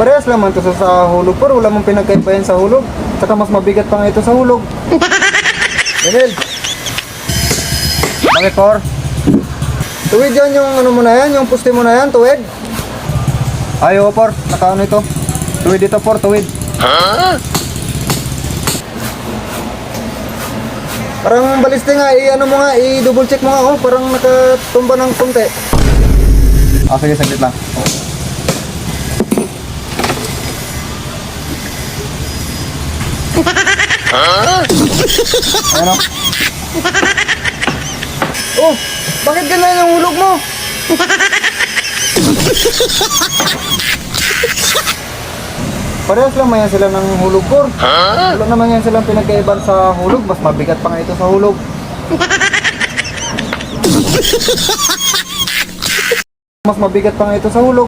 Parehas naman to sa, sa hulog por, wala mong pinagkaiba yan sa hulog. Saka mas mabigat pa nga ito sa hulog. Daniel! Bakit por? Tuwid yan yung ano mo na yan, yung puste mo na yan, tuwid. Ay, oo por, nakaano ito. Tuwid ito por, tuwid. Parang baliste nga, i-ano mo nga, i-double check mo nga, oh, parang nakatumba ng konti. Ah, sige, saglit lang. Ano? Oh, bakit ganyan yung hulog mo? Parehas lang yan sila ng hulog core. Wala naman yan silang pinagkaiban sa hulog. Mas mabigat pa nga ito sa hulog. Mas mabigat pa nga ito sa hulog.